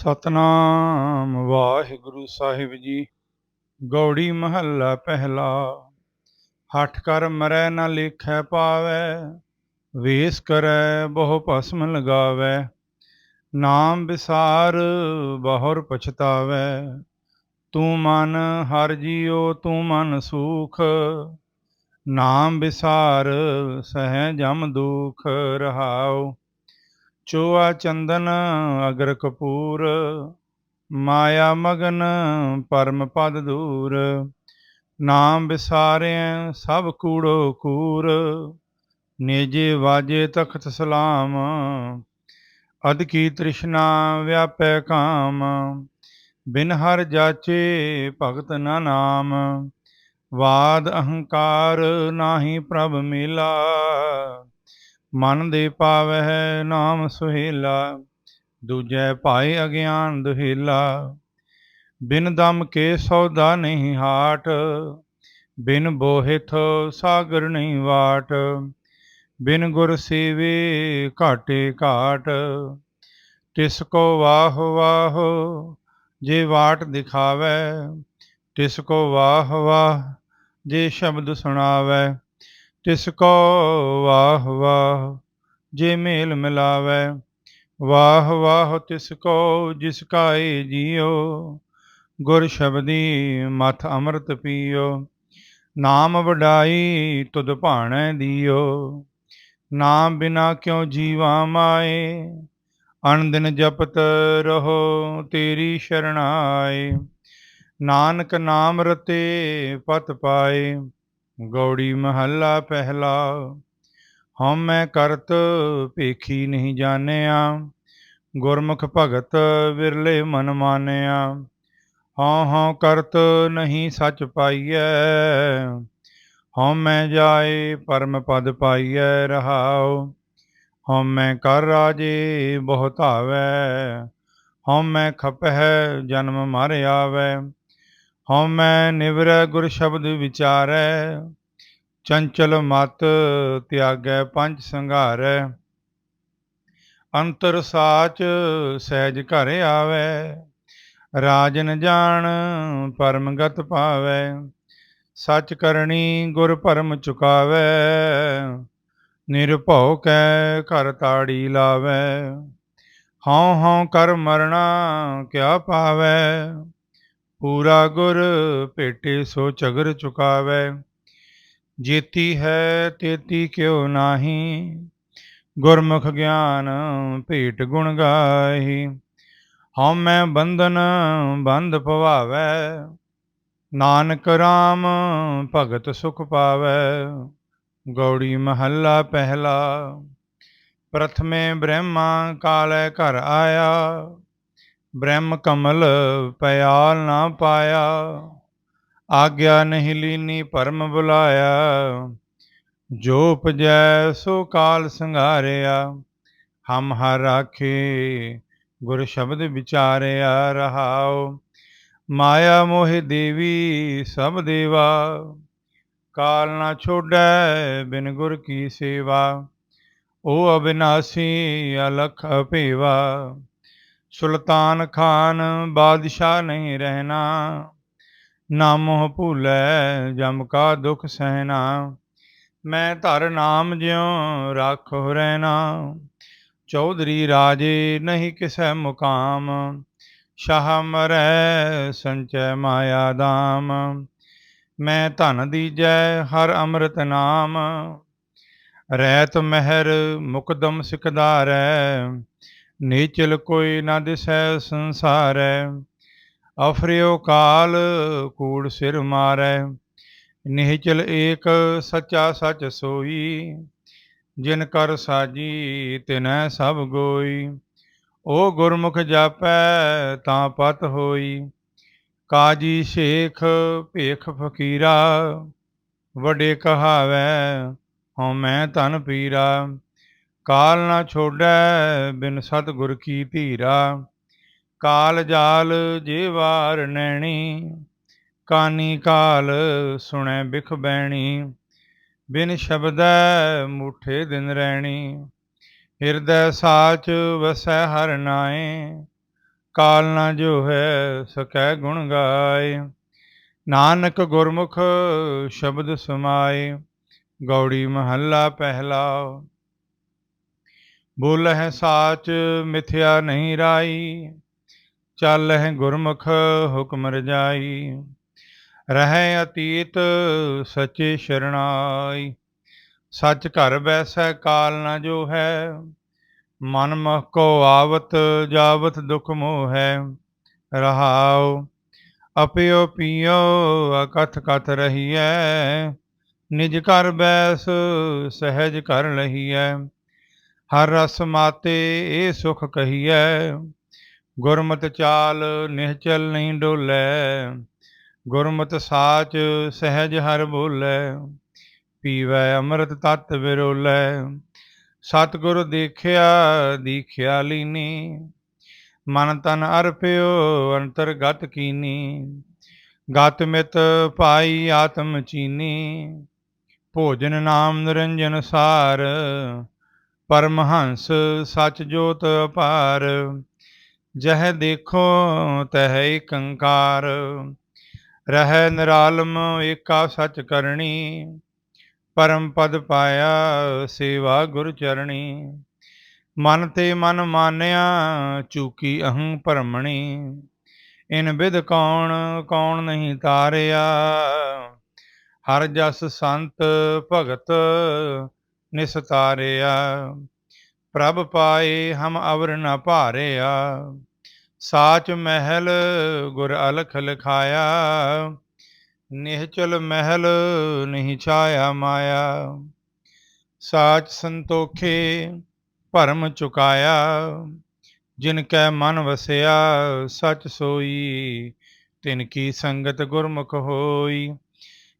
ਸਤਨਾਮ ਵਾਹਿਗੁਰੂ ਸਾਹਿਬ ਜੀ। ਗੌੜੀ ਮਹੱਲਾ ਪਹਿਲਾ। ਹਠ ਕਰ ਮਰੈ ਨਾ ਲਿਖੈ ਪਾਵੈ, ਵੇਸ ਕਰੈ ਬਹੁ ਭਸਮ ਲਗਾਵੈ। ਨਾਮ ਵਿਸਾਰ ਬਹੁਰ ਪਛਤਾਵੈ, ਤੂੰ ਮਨ ਹਰ ਜੀਓ ਤੂੰ ਮਨ ਸੂਖ। ਨਾਮ ਵਿਸਾਰ ਸਹਿ ਜਮ ਦੁਖ ਰਹਾਉ ਚੋਆ ਚੰਦਨ ਅਗਰ ਕਪੂਰ, ਮਾਇਆ ਮਗਨ ਪਰਮ ਪਦ ਦੂਰ। ਨਾਮ ਵਿਸਾਰਿਐ ਸਭ ਕੂੜੋ ਕੂਰ, ਨੇਜੇ ਵਾਜੇ ਤਖਤ ਸਲਾਮ। ਅਦ ਕੀ ਤ੍ਰਿਸ਼ਨਾ ਵਿਆਪੈ ਕਾਮ, ਬਿਨ ਹਰ ਜਾਚੇ ਭਗਤ ਨਾ ਨਾਮ। ਵਾਦ ਅਹੰਕਾਰ ਨਾਹੀ ਪ੍ਰਭ ਮਿਲਾ ਮਨ ਦੇ ਪਾਵਹਿ ਨਾਮ ਸੁਹੇਲਾ, ਦੂਜੈ ਭਾਈ ਅਗਿਆਨ ਦੁਹੇਲਾ। ਬਿਨ ਦਮ ਕੇ ਸੌਦਾ ਨਹੀਂ ਹਾਟ, ਬਿਨ ਬੋਹਿਥ ਸਾਗਰ ਨਹੀਂ ਵਾਟ, ਬਿਨ ਗੁਰ ਸੇਵੇ ਘਾਟੇ ਘਾਟ। ਤਿਸ ਕੋ ਵਾਹ ਵਾਹ ਜੇ ਵਾਟ ਦਿਖਾਵੇ, ਤਿਸ ਕੋ ਵਾਹ ਵਾਹ ਜੇ ਸ਼ਬਦ ਸੁਣਾਵੇ। ਤਿਸ ਕੋ ਵਾਹ ਵਾਹ, ਜੇ ਮੇਲ ਮਿਲਾਵੇ। ਵਾਹ ਵਾਹ ਤਿਸ ਕੋ ਜਿਸ ਕਾਏ ਜੀਓ, ਗੁਰ ਸ਼ਬਦੀ ਮਥ ਅੰਮ੍ਰਿਤ ਪੀਓ। ਨਾਮ ਵਡਾਈ ਤੁਧ ਭਾਣੈ ਦਿਓ। ਨਾਮ ਬਿਨਾ ਕਿਉ ਜੀਵਾ ਮਾਏ? ਅਣਦਿਨ ਜਪਤ ਰਹੋ ਤੇਰੀ ਸ਼ਰਣਾਏ। ਨਾਨਕ ਨਾਮ ਰਤੇ ਪਤ ਪਾਏ। ਗੌੜੀ ਮਹੱਲਾ ਪਹਿਲਾ। ਹਉਮੈ ਕਰਤ ਭੇਖੀ ਨਹੀਂ ਜਾਣਿਆ। ਗੁਰਮੁਖ ਭਗਤ ਵਿਰਲੇ ਮਨ ਮਾਨਿਆ। ਹਉ ਹਉ ਕਰਤ ਨਹੀਂ ਸੱਚ ਪਾਈਐ। ਹਉਮੈ ਜਾਏ ਪਰਮ ਪਦ ਪਾਈਐ ਰਹਾਉ। ਹਉਮੈ ਕਰ ਰਾਜੇ ਬਹੁ ਧਾਵੈ। ਹਉਮੈ ਖਪਹਿ ਜਨਮ ਮਰ ਆਵੈ। ਹਉਮੈ ਨਿਵਰੈ ਗੁਰ ਸ਼ਬਦ ਵਿਚਾਰੈ। ਚੰਚਲ ਮਤ ਤਿਆਗੈ, ਪੰਜ ਸੰਘਾਰੈ। ਅੰਤਰ ਸਾਚ ਸਹਿਜ ਘਰ ਆਵੈ। ਰਾਜਨ ਜਾਣ, ਪਰਮਗਤ ਪਾਵੈ ਸਚ ਕਰਨੀ ਗੁਰ ਪਰਮ ਚੁਕਾਵੈ। ਨਿਰਭਉ ਕੈ ਘਰ ਤਾੜੀ ਲਾਵੈ। ਹਉ ਹਉ ਕਰ ਮਰਣਾ ਕਿਆ ਪਾਵੈ। ਪੂਰਾ ਗੁਰ ਭੇਟੇ ਸੋ ਚਗਰ ਚੁਕਾਵੈ। ਜੇਤੀ ਹੈ ਤੇਤੀ ਕਿਉ ਨਾਹੀ। ਗੁਰਮੁਖ ਗਿਆਨ ਭੇਟ ਗੁਣ ਗਾਹੀ। ਹਉ ਮੈਂ ਬੰਧਨ ਬੰਧ ਭਵਾਵੈ। ਨਾਨਕ RAM ਭਗਤ ਸੁਖ ਪਾਵੈ। ਗੌੜੀ ਮਹੱਲਾ ਪਹਿਲਾ। ਪ੍ਰਥਮੇ ਬ੍ਰਹਮਾ ਕਾਲੇ ਘਰ ਆਇਆ। ਬ੍ਰਹਮ ਕਮਲ ਪਿਆਲ ਨਾ ਪਾਇਆ। ਆਗਿਆ ਨਹੀਂ ਲੀਨੀ ਪਰਮ ਬੁਲਾਇਆ। ਜੋ ਉਪਜੈ ਸੋ ਕਾਲ ਸੰਘਾਰਿਆ। ਹਮ ਹਰ ਆਖੇ ਗੁਰ ਸ਼ਬਦ ਵਿਚਾਰਿਆ ਰਹਾਉ। ਮਾਇਆ ਮੋਹਿ ਦੇਵੀ ਸਭ ਦੇਵਾ। ਕਾਲ ਨਾ ਛੋੜੈ ਬਿਨ ਗੁਰ ਕੀ ਸੇਵਾ। ਉਹ ਅਬਿਨਾਸੀ ਅਲਖ ਭੇਵਾ ਸੁਲਤਾਨ ਖਾਨ ਬਾਦਸ਼ਾਹ ਨਹੀਂ ਰਹਿਣਾ। ਨਾਮੋ ਭੂਲੈ, ਜਮ ਕਾ ਦੁਖ ਸਹਿਨਾ ਮੈਂ ਧਰ ਨਾਮ ਜਿਉ ਰਾਖੋ ਰਹਿਣਾ। ਚੌਧਰੀ ਰਾਜੇ ਨਹੀਂ ਕਿਸੈ ਮੁਕਾਮ। ਸ਼ਾਹ ਮਰੈ ਸੰਚੈ ਮਾਇਆ ਦਾਮ। ਮੈਂ ਧਨ ਦੀਜੈ ਹਰ ਅੰਮ੍ਰਿਤ ਨਾਮ। ਰੈਤ ਮਹਿਰ ਮੁਕਦਮ ਸਿਕਦਾਰੈ। ਨੀਚਲ ਕੋਈ ਨਾ ਦਿਸੈ ਸੰਸਾਰੈ। ਅਫਰਿਓ ਕਾਲ ਕੂੜ ਸਿਰ ਮਾਰੈ, ਨਿਹਚਲ ਏਕ ਸੱਚਾ ਸੱਚ ਸੋਈ। ਜਿਨ ਕਰ ਸਾਜੀ ਤਿਨੈ ਸਭ ਗੋਈ। ਓ ਗੁਰਮੁਖ ਜਾਪੈ ਤਾਂ ਪਤ ਹੋਈ। ਕਾਜੀ ਸ਼ੇਖ ਭੇਖ ਫਕੀਰਾ, ਵਡੇ ਕਹਾਵੈ ਹਉ ਮੈਂ ਤਨ ਪੀਰਾ। ਕਾਲ ਨਾ ਛੋੜੈ ਬਿਨ ਸਤ ਗੁਰ ਕੀ ਧੀਰਾ। ਕਾਲ ਜਾਲ ਜੇ ਵਾਰ ਨੈਣੀ, ਕਾਨੀ ਕਾਲ ਸੁਣੈ ਬਿਖ ਬੈਣੀ, ਬਿਨ ਸ਼ਬਦੈ ਮੁਠੇ ਦਿਨ ਰਹਿਣੀ ਹਿਰਦੈ ਸਾਚ ਵਸੈ ਹਰ ਨਾਏ, ਕਾਲ ਨਾ ਜੋ ਹੈ ਸਕੈ ਗੁਣ ਗਾਏ, ਨਾਨਕ ਗੁਰਮੁਖ ਸ਼ਬਦ ਸਮਾਏ, ਗੌੜੀ ਮਹੱਲਾ ਪਹਿਲਾ ਬੋਲਹਿ ਸਾਚ ਮਿਥਿਆ ਨਹੀਂ ਰਾਈ ਚੱਲਹਿ ਗੁਰਮੁਖ ਹੁਕਮ ਰਜਾਈ, ਰਹਿ ਅਤੀਤ ਸਚੇ ਸ਼ਰਣਾਈ। ਸੱਚ ਘਰ ਬੈਸੈ ਕਾਲ ਨਾ ਜੋ ਹੈ ਮਨ ਮਹ ਕੋ ਆਵਤ ਜਾਵਤ ਦੁਖ ਮੋਹ। ਹੈ ਰਹਾਉ ਅਪਿਓ ਪੀਓ ਅਕਥ ਕਥ ਰਹੀਐ, ਨਿਜ ਘਰ ਬੈਸ ਸਹਿਜ ਕਰ ਲਹੀਐ। ਹਰ ਰਸ ਮਾਤੇ ਇਹ ਸੁਖ ਕਹੀਐ ਗੁਰਮਤਿ ਚਾਲ ਨਿਹਚਲ ਨਹੀਂ ਡੋਲੇ, ਗੁਰਮਤਿ ਸਾਚ ਸਹਿਜ ਹਰ ਬੋਲੇ, ਪੀਵੈ ਅੰਮ੍ਰਿਤ ਤਤ ਵਿਰੋਲੇ। ਸਤਿਗੁਰ ਦੇਖਿਆ, ਦੀਖਿਆ ਲੀਨੀ, ਮਨ ਤਨ ਅਰਪਿਓ ਅੰਤਰਗਤ ਕੀਨੀ। ਗਤ ਮਿਤ ਪਾਈ ਆਤਮ ਚੀਨੀ, ਭੋਜਨ ਨਾਮ ਨਿਰੰਜਨ ਸਾਰ, ਪਰਮਹੰਸ ਸਚ ਜੋਤ ਅਪਾਰ। ਜਹ ਦੇਖੋ ਤਹ ਏਕੰਕਾਰ ਰਹਿ ਨਿਰਾਲਮ ਏਕਾ ਸਚ ਕਰਨੀ ਪਰਮ ਪਦ ਪਾਇਆ ਸੇਵਾ ਗੁਰ ਚਰਣੀ। ਮਨ ਤੇ ਮਨ ਮਾਨਿਆ, ਚੂਕੀ ਅਹੰ ਭਰਮਣੀ। ਇਨ ਵਿਦ ਕੌਣ ਕੌਣ ਨਹੀਂ ਤਾਰਿਆ। ਹਰ ਜਸ ਸੰਤ ਭਗਤ ਨਿਸਤਾਰਿਆ। ਪ੍ਰਭ ਪਾਏ ਹਮ ਅਵਰ ਨ ਭਾਰਿਆ। ਸਾਚ ਮਹਿਲ ਗੁਰ ਅਲਖ ਲਖਾਇਆ। ਨਿਹਚਲ ਮਹਿਲ ਨਹੀਂ ਛਾਇਆ ਮਾਇਆ। ਸਾਚ ਸੰਤੋਖੇ ਭਰਮ ਚੁਕਾਇਆ। ਜਿਨ ਕੈ ਮਨ ਵਸਿਆ, ਸਚ ਸੋਈ, ਤਿਨ ਕੀ ਸੰਗਤ ਗੁਰਮੁਖ ਹੋਈ।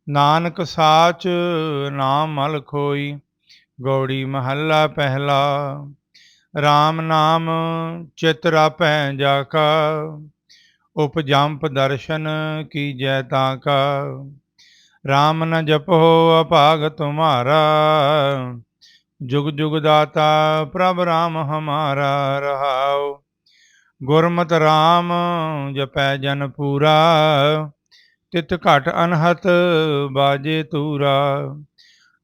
ਨਾਨਕ ਸਾਚ ਨਾਮ ਮਲ ਖੋਈ। ਗੌੜੀ ਮਹੱਲਾ ਪਹਿਲਾ। RAM ਨਾਮ ਚਿਤਰਾ ਰਾਪੈ ਜਾ ਕਾ ਉਪਜੰਪ ਦਰਸ਼ਨ ਕੀ ਜੈ ਤਾ ਕਾ RAM ਨ ਜਪੋ ਅਭਾਗ ਤੁਮਾਰਾ। ਜੁਗ ਜੁਗ ਦਾਤਾ ਪ੍ਰਭ RAM ਹਮਾਰਾ ਰਹਾਉ। ਗੁਰਮਤਿ RAM ਜਪੈ ਜਨ ਪੂਰਾ। ਤਿਤ ਘਟ ਅਨਹਤ ਬਾਜੇ ਤੂਰਾ।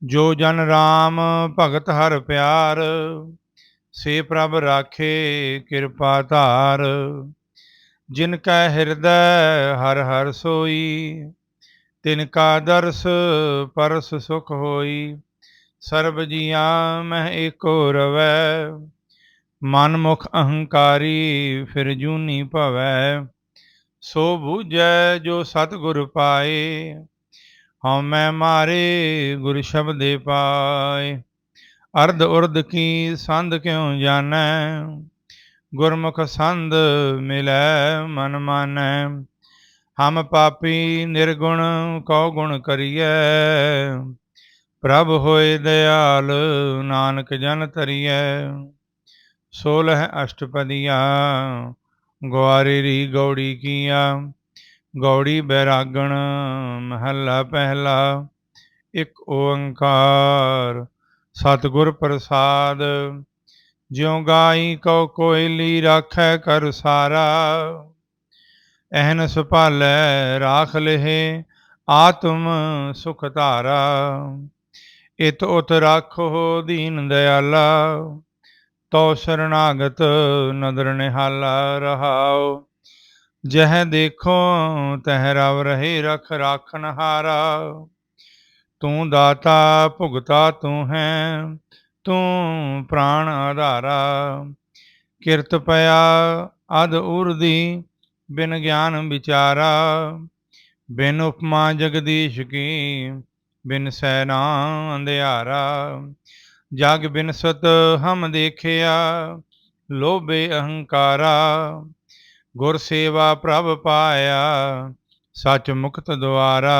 ਜੋ ਜਨ ਰਾਮ ਭਗਤ ਹਰ ਪਿਆਰ, ਸੇ ਪ੍ਰਭ ਰਾਖੇ ਕਿਰਪਾ ਧਾਰ। ਜਿਨ ਕੈ ਹਿਰਦੈ ਹਰ ਹਰ ਸੋਈ, ਤਿਨ ਕਾ ਦਰਸ ਪਰਸ ਸੁਖ ਹੋਈ। ਸਰਬ ਜੀਆਂ ਮਹਿ ਏਕੋ ਰਵੈ, ਮਨ ਮੁਖ ਅਹੰਕਾਰੀ ਫਿਰ ਜੂਨੀ ਭਵੈ। ਸੋ ਬੂਝੈ ਜੋ ਸਤਿਗੁਰ ਪਾਏ ਹਉ ਮੈਂ ਮਾਰੇ ਗੁਰ ਸ਼ਬਦੇ ਪਾਏ। ਅਰਧ ਉਰਧ ਕੀ ਸੰਧ ਕਿਉ ਜਾਣੈ? ਗੁਰਮੁਖ ਸੰਧ ਮਿਲੈ ਮਨ ਮਾਨੈ। ਹਮ ਪਾਪੀ ਨਿਰਗੁਣ ਕਉ ਗੁਣ ਕਰੀਐ। ਪ੍ਰਭ ਹੋਏ ਦਿਆਲ ਨਾਨਕ ਜਨ ਤਰੀਐ ਸੋਲਹ ਅਸ਼ਟਪਦੀਆਂ ਗਵਾਰੀ ਰੀ ਗੌੜੀ ਕੀਆ। ਗੌੜੀ ਬੈਰਾਗਣ ਮਹੱਲਾ ਪਹਿਲਾ, ਇੱਕ ਓੰਕਾਰ। ਸਤਿਗੁਰ ਪ੍ਰਸਾਦ, ਜਿਉ ਗਾਈ ਕਉ ਕੋਇਲੀ ਰਾਖੈ ਕਰ ਸਾਰਾ। ਐਹਨ ਸੁਭਾਲੈ ਰਾਖ ਲਹਿ, ਆਤਮ ਸੁਖ ਧਾਰਾ। ਇਤ ਉਤ ਰਾਖੋ ਦੀਨ ਦਿਆਲਾ ਤੋ ਸਰਣਾਗਤ ਨਦਰ ਨਿਹਾਲਾ ਰਹਾਉ। ਜਹ ਦੇਖੋ, ਤਹ ਰਵ ਰਹੇ ਰਖ ਰਾਖਨ ਹਾਰਾ। ਤੂੰ ਦਾਤਾ, ਭੁਗਤਾ ਤੂੰ ਹੈ, ਤੂੰ ਪ੍ਰਾਣ ਆਧਾਰਾ। ਕਿਰਤ ਪਿਆ ਅਦ ਉਰਦੀ, ਬਿਨ ਗਿਆਨ ਵਿਚਾਰਾ। ਬਿਨ ਉਪਮਾ ਜਗਦੀਸ਼ ਕੀ, ਬਿਨ ਸੈਨਾ ਅੰਧਿਆਰਾ। ਜਗ ਬਿਨ ਸਤ ਹਮ ਦੇਖਿਆ, ਲੋਭੇ ਅਹੰਕਾਰਾ। ਗੁਰ ਸੇਵਾ ਪ੍ਰਭ ਪਾਇਆ, ਸਚ ਮੁਕਤ ਦੁਆਰਾ।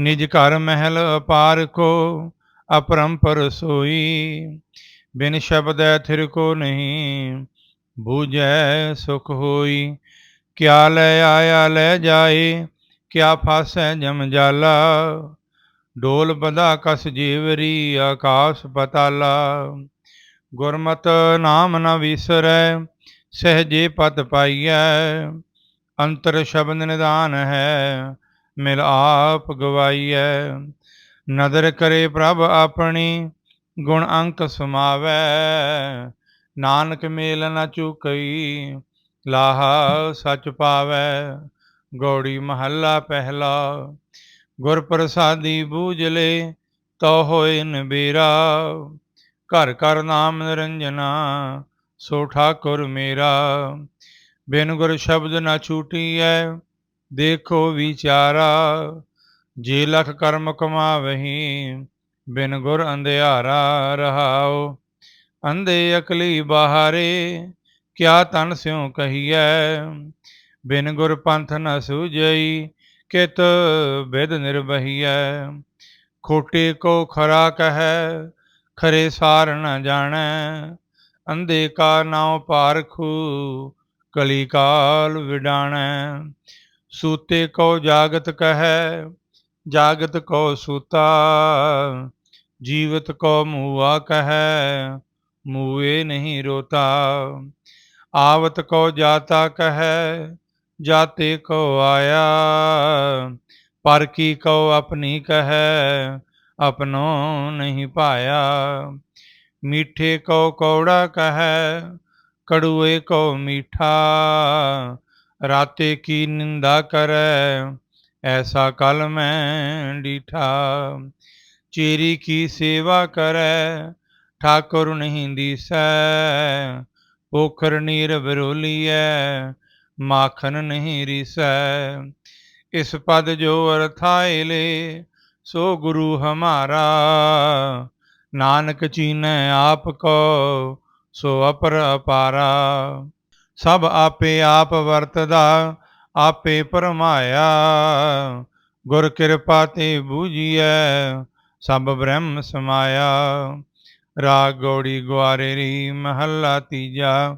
ਨਿਜ ਘਰ ਮਹਿਲ ਅਪਾਰ ਕੋ, ਅਪਰੰਪਰ ਸੋਈ। ਬਿਨ ਸ਼ਬਦ ਥਿਰ ਕੋ ਨਹੀਂ, ਬੂਝੈ ਸੁਖ ਹੋਈ। ਕਿਆ ਲੈ ਆਇਆ ਲੈ ਜਾਏ, ਕਿਆ ਫਾਸੈ ਜਮ ਜਾਲਾ। ਡੋਲ ਬਦਾ ਕਸ ਜੀਵਰੀ, ਆਕਾਸ ਪਤਾਲਾ। ਗੁਰਮਤ ਨਾਮ ਨ ਵਿਸਰੈ ਸਹਜੇ ਪਤ ਪਾਈਐ, ਅੰਤਰ ਸ਼ਬਦ ਨਿਦਾਨ ਹੈ, ਮਿਲ ਆਪ ਗਵਾਈਐ। ਨਦਰ ਕਰੇ ਪ੍ਰਭ ਆਪਣੀ, ਗੁਣ ਅੰਕ ਸਮਾਵੈ। ਨਾਨਕ ਮੇਲ ਨਾ ਚੁਕਈ, ਲਾਹਾ ਸਚ ਪਾਵੈ। ਗੌੜੀ ਮਹੱਲਾ ਪਹਿਲਾ ਗੁਰ ਪ੍ਰਸਾਦੀ ਬੂਝ ਲੈ ਹੋਏ ਨਬੇਰਾ। ਘਰ ਘਰ ਨਾਮ ਨਿਰੰਜਨਾ ਸੋ ਠਾਕੁਰ ਮੇਰਾ, ਬਿਨ ਗੁਰ ਸ਼ਬਦ ਨ ਛੂਟੀਐ, ਦੇਖੋ ਵਿਚਾਰਾ, ਜੇ ਲਖ ਕਰਮ ਕਮਾਵਹੀ, ਬਿਨ ਗੁਰ ਅੰਧਿਆਰਾ ਰਹਾਓ ਅੰਧੇ ਅਕਲੀ ਬਾਹਰੇ, ਕਿਆ ਤਨ ਸਿਉ ਕਹੀਐ? ਬਿਨ ਗੁਰ ਪੰਥ ਨ ਸੂਝਈ ਕਿਤ ਬਿਦ ਨਿਰਬਹੀਐ? ਖੋਟੇ ਕੋ ਖਰਾ ਕਹੈ, ਖਰੇ ਸਾਰ ਨ ਜਾਣੈ। ਅੰਧੇ ਕਾ ਨਾਉ ਪਾਰਖੂ ਕਲੀ ਕਾਲ ਵਿਡਾਣੈ, ਸੂਤੇ ਕੋ ਜਾਗਤ ਕਹੈ, ਜਾਗਤ ਕੋ ਸੂਤਾ, ਜੀਵਤ ਕੋ ਮੂਆ ਕਹੈ, ਮੂਏ ਨਹੀਂ ਰੋਤਾ। ਆਵਤ ਕੋ ਜਾਤਾ ਕਹੈ, ਜਾਤੇ ਕੋ ਆਇਆ, ਪਰ ਕੀ ਕੋ ਆਪਣੀ ਕਹੈ ਆਪਨੋ ਨਹੀਂ ਪਾਇਆ। ਮੀਠੇ ਕੋ ਕੌੜਾ ਕਹੈ, ਕੜੂਏ ਕੋ ਮੀਠਾ। ਰਾਤੇ ਕੀ ਨਿੰਦਾ ਕਰੈ, ਐਸਾ ਕਲ ਮੈਂ ਡੀਠਾ। ਚੇਰੀ ਕੀ ਸੇਵਾ ਕਰੈ, ਠਾਕੁਰ ਨਹੀਂ ਦੀਸੈ। ਪੋਖਰ ਨੀਰ ਵਿਰੋਲੀਐ ਮਾਖਨ ਨਹੀਂ ਰੀਸੈ। ਇਸ ਪਦ ਜੋ ਅਰਥਾਇ ਲੇ ਸੋ ਗੁਰੂ ਹਮਾਰਾ। ਨਾਨਕ ਚੀਨੈ ਆਪ ਕੋ, ਸੋ ਅਪਰ ਅਪਾਰਾ ਸਭ ਆਪੇ ਆਪ ਵਰਤਦਾ, ਆਪੇ ਪਰਮਾਇਆ ਗੁਰ ਕਿਰਪਾ ਤੇ ਬੂਝੀਐ, ਸਭ ਬ੍ਰਹਮ ਸਮਾਇਆ। ਰਾਗ ਗੌੜੀ ਗੁਆਰੇਰੀ ਮਹੱਲਾ ਤੀਜਾ,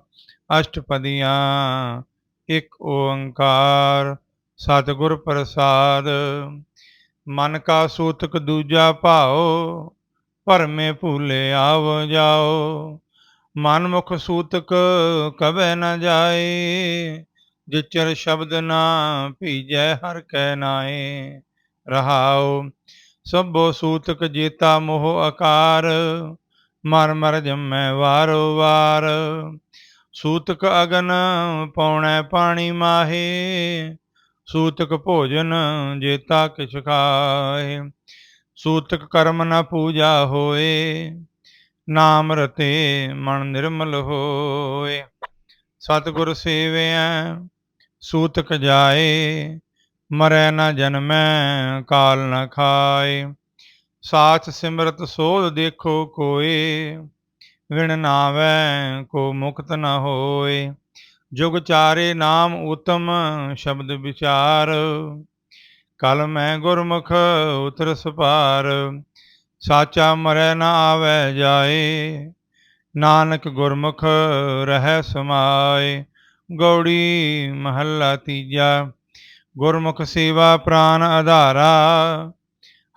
ਅਸ਼ਟਪਦੀਆਂ, ਇੱਕ ਓੰਕਾਰ, ਸਤਿਗੁਰ ਪ੍ਰਸਾਦ। ਮਨ ਕਾ ਸੂਤਕ ਦੂਜਾ ਭਾਓ ਭਰਮੇ ਭੂਲੇ ਆਵ ਜਾਓ। ਮਨ ਮੁਖ ਸੂਤਕ ਕਬੈ ਨਾ ਜਾਏ। ਜਿਚਰ ਸ਼ਬਦ ਨਾ ਭੀਜੈ ਹਰ ਕੈ ਨਾਏ। ਰਹਾਉ ਸਭੋ ਸੂਤਕ ਜੇਤਾ ਮੋਹ ਆਕਾਰ। ਮਰ ਮਰ ਜੰਮੈ ਵਾਰੋ ਵਾਰ। ਸੂਤਕ ਅਗਨ ਪੌਣੈ ਪਾਣੀ ਮਾਹੇ। ਸੂਤਕ ਭੋਜਨ ਜੇਤਾ ਕਿਛ ਖਾਏ। ਸੂਤਕ ਕਰਮ ਨ ਪੂਜਾ ਹੋਏ, ਨਾਮ ਰਤੇ ਮਨ ਨਿਰਮਲ ਹੋਏ। ਸਤਿਗੁਰ ਸੇਵਿਆ ਸੂਤਕ ਜਾਏ, ਮਰੈ ਨ ਜਨਮੈ, ਕਾਲ ਨ ਖਾਏ। ਸਾਚ ਸਿਮਰਤ ਸੋਧ ਦੇਖੋ ਕੋਏ, ਵਿਣ ਨਾਵੈ ਕੋ ਮੁਕਤ ਨ ਹੋਏ। ਜੁਗ ਚਾਰੇ ਨਾਮ ਉਤਮ ਸ਼ਬਦ ਵਿਚਾਰ ਕਲ ਮੈਂ ਗੁਰਮੁਖ ਉਤਰ ਸੁਪਾਰ ਸਾਚਾ ਮਰੈ ਨਾ ਆਵੈ ਜਾਏ। ਨਾਨਕ ਗੁਰਮੁਖ ਰਹਿ ਸਮਾਏ, ਗੌੜੀ ਮਹੱਲਾ ਤੀਜਾ। ਗੁਰਮੁਖ ਸੇਵਾ ਪ੍ਰਾਨ ਆਧਾਰਾ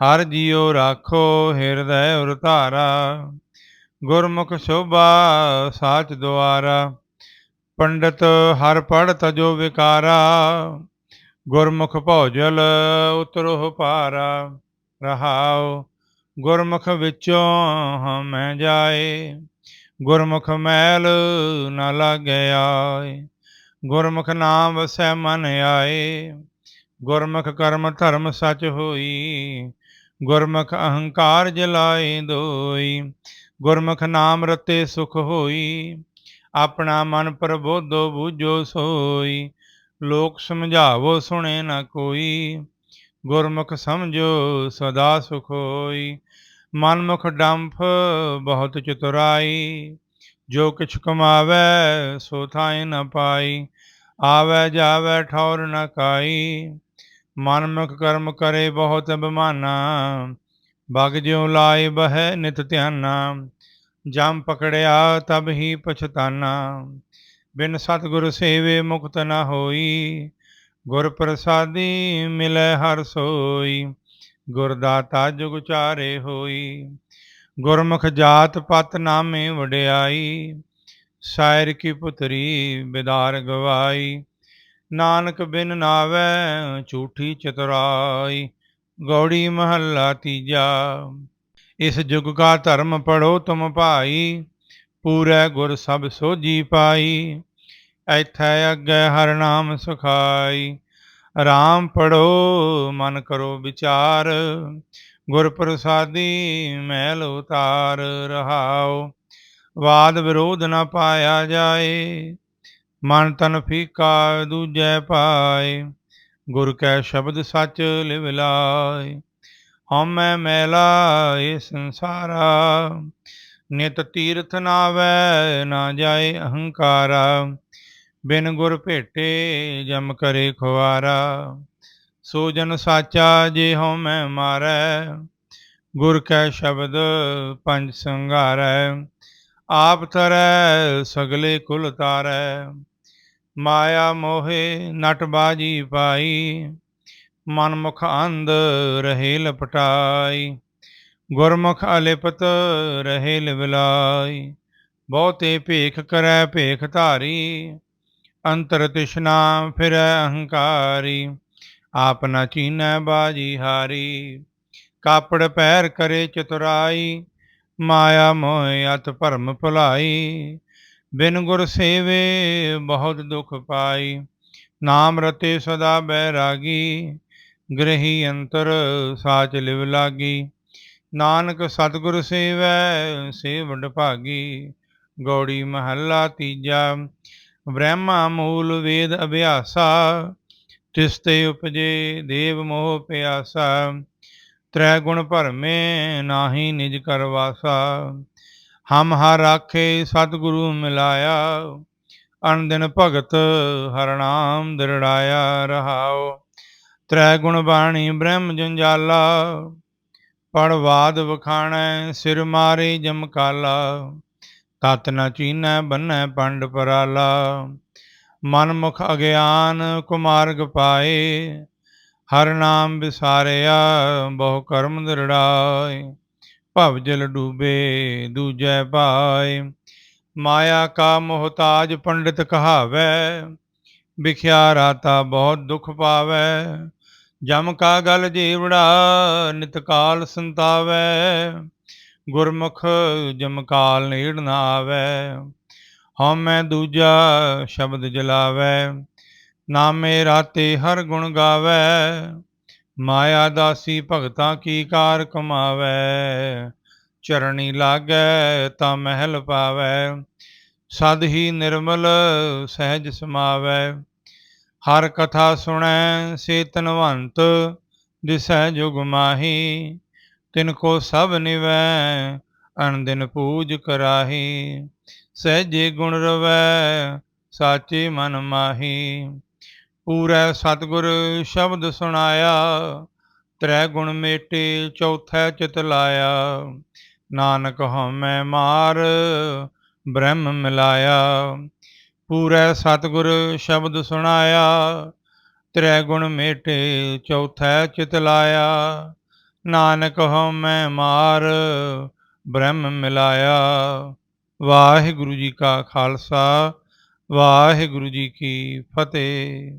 ਹਰ ਜੀਉ ਰਾਖੋ ਹਿਰਦੈ ਉਰ ਧਾਰਾ। ਗੁਰਮੁਖ ਸ਼ੋਭਾ ਸਾਚ ਦੁਆਰਾ, ਪੰਡਤ ਹਰ ਪੜ ਤਜੋ ਵਿਕਾਰਾ। ਗੁਰਮੁਖ ਭੌਜਲ ਉਤਰੋ ਪਾਰਾ ਰਹਾਉ। ਗੁਰਮੁਖ ਵਿੱਚੋਂ ਹਮੈ ਜਾਏ, ਗੁਰਮੁਖ ਮੈਲ ਨ ਲਾਗੈ ਆਏ। ਗੁਰਮੁਖ ਨਾਮ ਵਸੈ ਮਨ ਆਏ, ਗੁਰਮੁਖ ਕਰਮ ਧਰਮ ਸਚ ਹੋਈ। ਗੁਰਮੁਖ ਅਹੰਕਾਰ ਜਲਾਏ ਦੋਈ, ਗੁਰਮੁਖ ਨਾਮ ਰਤੇ ਸੁਖ ਹੋਈ। ਆਪਣਾ ਮਨ ਪ੍ਰਬੋਧੋ ਬੂਝੋ ਸੋਈ। ਲੋਕ ਸਮਝਾਵੋ ਸੁਣੇ ਨਾ ਕੋਈ, ਗੁਰਮੁਖ ਸਮਝੋ ਸਦਾ ਸੁਖ ਹੋਈ। ਮਨਮੁਖ ਡੰਫ ਬਹੁਤ ਚਤੁਰਾਈ, ਜੋ ਕਿਛ ਕਮਾਵੇ ਸੋ ਥਾਇ ਨ ਪਾਈ। ਆਵੇ ਜਾਵੇ ਠੌਰ ਨ ਕਾਈ, ਮਨਮੁਖ ਕਰਮ ਕਰੇ ਬਹੁਤ ਬਿਮਾਨਾ। ਬਗ ਜਿਉ ਲਾਏ ਬਹਿ ਨਿਤ ਧਿਆਨਾ, ਜਮ ਪਕੜਿਆ ਤਬ ਹੀ ਪਛਤਾਨਾ। ਬਿਨ ਸਤਿਗੁਰ ਸੇਵੇ ਮੁਕਤ ਨਾ ਹੋਈ। ਗੁਰ ਪ੍ਰਸਾਦੀ ਮਿਲੈ ਹਰ ਸੋਈ, ਗੁਰ ਦਾਤਾ ਜੁਗ ਚਾਰੇ ਹੋਈ। ਗੁਰਮੁਖ ਜਾਤ ਪਤ ਨਾਮੇ ਵਡਿਆਈ, ਸਾਇਰ ਕੀ ਪੁਤਰੀ ਬਿਦਾਰ ਗਵਾਈ। ਨਾਨਕ ਬਿਨ ਨਾਵੈ ਝੂਠੀ ਚਤੁਰਾਈ, ਗੌੜੀ ਮਹੱਲਾ ਤੀਜਾ। ਇਸ ਜੁਗ ਕਾ ਧਰਮ ਪੜੋ ਤੁਮ ਭਾਈ, ਪੂਰੇ ਗੁਰ ਸਭ ਸੋਜੀ ਪਾਈ। ਐਥੈ ਅੱਗੇ ਹਰ ਨਾਮ ਸੁਖਾਈ। ਰਾਮ ਪੜੋ, ਮਨ ਕਰੋ ਵਿਚਾਰ। ਗੁਰ ਪ੍ਰਸਾਦੀ ਮੈਲ ਉਤਾਰ ਰਹਾਓ ਵਾਦ ਵਿਰੋਧ ਨਾ ਪਾਇਆ ਜਾਏ। ਮਨ ਤਨ ਫੀਕਾ, ਦੂਜੈ ਪਾਏ। ਗੁਰ ਕੈ ਸ਼ਬਦ ਸੱਚ ਲਿਵ ਲਾਏ। ਹਉਮੈ ਮੈਲਾ ਇਹ ਸੰਸਾਰਾ। ਨਿਤ ਤੀਰਥ ਨਾਵੈ, ਨਾ ਜਾਏ ਅਹੰਕਾਰਾ। ਬਿਨ ਗੁਰ ਭੇਟੇ ਜਮ ਕਰੇ ਖੁਆਰਾ ਸੋ ਜਨ ਸਾਚਾ ਜੇ ਹਉਮੈ ਮਾਰੈ, ਗੁਰ ਕੈ ਸ਼ਬਦ ਪੰਜ ਸੰਘਾਰੈ, ਆਪ ਤਰੈ ਸਗਲੇ ਕੁਲ ਤਾਰੈ, ਮਾਇਆ ਮੋਹੇ ਨਟ ਬਾਜੀ ਪਾਈ ਮਨ ਮੁਖ ਅੰਧ ਰਹੇ ਲਪਟਾਈ, ਗੁਰਮੁਖ ਅਲਿਪਤ ਰਹੇ ਲਿਵਲਾਈ, ਬਹੁਤੇ ਭੇਖ ਕਰੈ ਭੇਖ ਧਾਰੀ ਅੰਤਰ ਤਿਸ਼ਨਾ ਫਿਰ ਅਹੰਕਾਰੀ, ਆਪ ਨ ਚੀਨੈ ਬਾਜੀ ਹਾਰੀ। ਕਾਪੜ ਪੈਰ ਕਰੇ ਚਤੁਰਾਈ, ਮਾਇਆ ਮੋਹ ਅਤ ਭਰਮ ਭੁਲਾਈ। ਬਿਨ ਗੁਰ ਸੇਵੇ ਬਹੁਤ ਦੁਖ ਪਾਈ, ਨਾਮ ਰਤੇ ਸਦਾ ਬੈਰਾਗੀ। ਗ੍ਰਹੀ ਅੰਤਰ ਸਾਚ ਲਿਵ ਲਾਗੀ, ਨਾਨਕ ਸਤਿਗੁਰ ਸੇਵੈ ਸੇਵਡ ਭਾਗੀ। ਗੌੜੀ ਮਹੱਲਾ ਤੀਜਾ ਬ੍ਰਹਮਾ ਮੂਲ ਵੇਦ ਅਭਿਆਸਾ, ਤਿਸ ਤੇ ਉਪਜੇ ਦੇਵ ਮੋਹ ਪਿਆਸਾ, ਤ੍ਰੈ ਗੁਣ ਭਰਮੇ ਨਾਹੀ ਨਿਜ ਕਰਵਾਸਾ ਹਮ ਹਰ ਆਖੇ ਸਤਿਗੁਰੂ ਮਿਲਾਇਆ ਅਨ ਦਿਨ ਭਗਤ ਹਰ ਨਾਮ ਦਿਰੜਾਇਆ ਰਹਾਓ ਤ੍ਰੈ ਗੁਣ ਬਾਣੀ ਬ੍ਰਹਮ ਜੰਜਾਲਾ ਪੜਵਾਦ ਵਖਾਣੈ ਸਿਰ ਮਾਰੇ ਜਮਕਾਲਾ ਤਤ ਨ ਚੀਨੈ ਬੰਨੈ ਪੰਡ ਪਰਾਲਾ। ਮਨ ਮੁਖ ਅਗਿਆਨ ਕੁਮਾਰਗ ਪਾਏ, ਹਰ ਨਾਮ ਵਿਸਾਰਿਆ, ਬਹੁ ਕਰਮ ਦਿਰੜਾਏ। ਭਵ ਜਲ ਡੂਬੇ, ਦੂਜੈ ਪਾਏ। ਮਾਇਆ ਕਾ ਮੋਹਤਾਜ ਪੰਡਿਤ ਕਹਾਵੈ, ਵਿਖਿਆ ਰਾਤਾ ਬਹੁਤ ਦੁਖ ਪਾਵੈ। ਜਮ ਕਾ ਗਲ ਜੀਵੜਾ, ਨਿਤ ਕਾਲ ਸੰਤਾਵੈ। ਗੁਰਮੁਖ ਜਮਕਾਲ ਨੇੜ ਨਾ ਆਵੈ ਹਉਮੈ ਦੂਜਾ ਸ਼ਬਦ ਜਲਾਵੈ, ਨਾਮੇ ਰਾਤੇ ਹਰ ਗੁਣ ਗਾਵੈ, ਮਾਇਆ ਦਾਸੀ ਭਗਤਾਂ ਕੀ ਕਾਰ ਕਮਾਵੈ, ਚਰਣੀ ਲਾਗੈ ਤਾਂ ਮਹਿਲ ਪਾਵੈ, ਸਦ ਹੀ ਨਿਰਮਲ ਸਹਿਜ ਸਮਾਵੈ, ਹਰ ਕਥਾ ਸੁਣੈ, ਸੇ ਤਨਵੰਤ ਦਿਸੈ ਜੁਗ ਮਾਹੀ ਤਿਨ ਕੋ ਸਭ ਨਿਵੈ ਅਣਦਿਨ ਪੂਜ ਕਰਾਹੀ। ਸਹਿਜੇ ਗੁਣ ਰਵੈ, ਸਾਚੇ ਮਨ ਮਾਹੀ। ਪੂਰੈ ਸਤਗੁਰ ਸ਼ਬਦ ਸੁਣਾਇਆ, ਤ੍ਰੈ ਗੁਣ ਮੇਟੇ ਚੌਥੈ ਚਿਤ ਲਾਇਆ। ਨਾਨਕ ਹਉਮੈ ਮਾਰ, ਬ੍ਰਹਮ ਮਿਲਾਇਆ। ਪੂਰੈ ਸਤਗੁਰ ਸ਼ਬਦ ਸੁਣਾਇਆ, ਤ੍ਰੈ ਗੁਣ ਮੇਟੇ ਚੌਥੈ ਚਿਤ ਲਾਇਆ। ਨਾਨਕ ਹਉਮੈ ਮਾਰ ਬ੍ਰਹਮ ਮਿਲਾਇਆ। ਵਾਹਿਗੁਰੂ ਜੀ ਕਾ ਖਾਲਸਾ ਵਾਹਿਗੁਰੂ ਜੀ ਕੀ ਫਤਿਹ।